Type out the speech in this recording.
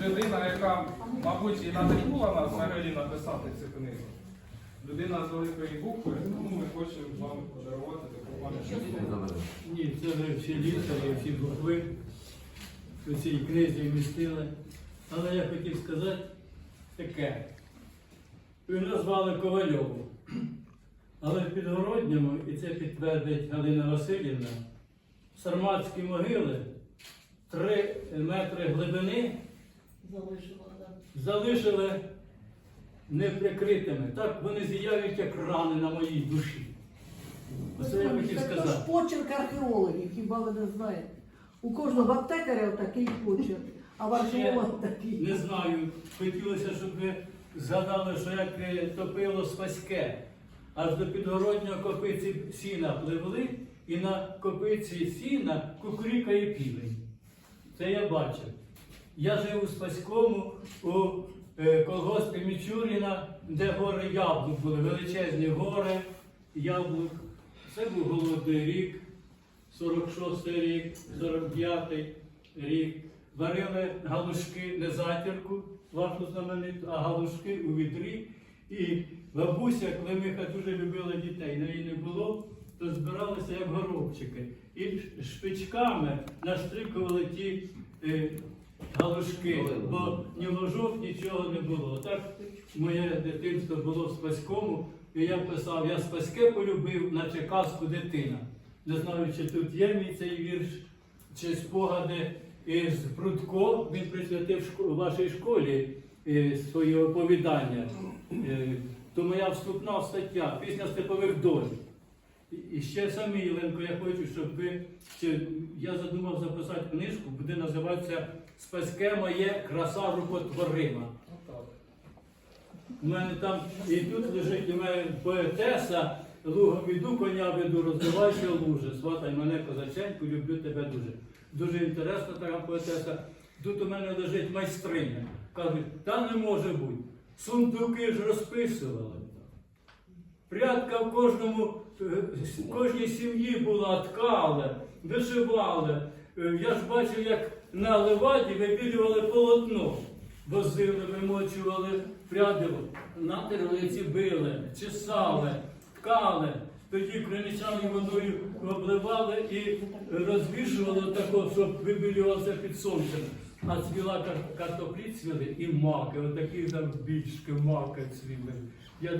людина, яка, мабуть, і надихнула нас взагалі написати цю книгу. Людина з великої букви, тому ми хочемо вам подарувати таку пам'ятку. Ні, це вже всі літери, всі букви у цій книзі вмістили. Але я хотів сказати таке. Ви назвали Ковальову. Але в Підгородньому, і це підтвердить Галина Васильівна, сарматські могили 3 метри глибини Залишила, так. залишили неприкритими. Так вони зіяють, як рани на моїй душі. Оце я хотів Це ж почерк археологів, хіба ви не знаєте? У кожного аптекаря такий почерк, а в археолога такий. Не знаю. Хотілося, щоб ви згадали, що як е, топило спаське. Аж до підгороднього копиці сіна пливли, і на копиці сіна кукурікає півень. Це я бачив. Я жив у Спаському у е, колгоспі Мічуріна, де гори яблук були, величезні гори яблук. Це був голодний рік, 46-й рік, 45-й рік. Варили галушки не затірку, вашу знамениту, а галушки у відрі. І бабуся Клемиха дуже любила дітей, неї не було, то збиралися як горобчики. І шпичками наштрикували ті е, галушки, бо ні ложок, нічого не було. Так моє дитинство було в Спаському, і я писав, я Спаське полюбив, наче казку дитина. Не знаю, чи тут є мій цей вірш, чи спогади із Прудко, він присвятив шко- вашій школі е, своє оповідання. Е, То моя вступна стаття, пісня степових доль. І- ще Саміленко, я хочу, щоб ви. Я задумав записати книжку, буде називатися Спаське моє краса рукотворима. У мене там і тут лежить у мене поетеса, лугом іду, коня веду, розвивайся луже, сватай мене козаченьку, люблю тебе дуже. Дуже інтересна така поетеса. Тут у мене лежить майстриня. Кажуть, та не може бути. Сундуки ж розписували. Прядка в кожному, е, в кожній сім'ї була, ткали, вишивали. Е, Я ж бачив, як на леваді вибілювали полотно. Возили, вимочували пряди, натерли били, чесали, ткали. Тоді криницяною водою обливали і розвішували тако, щоб вибілювався під сонцем. А цвіла картоплі цвіли і маки, отакі там більшки маки цвіли.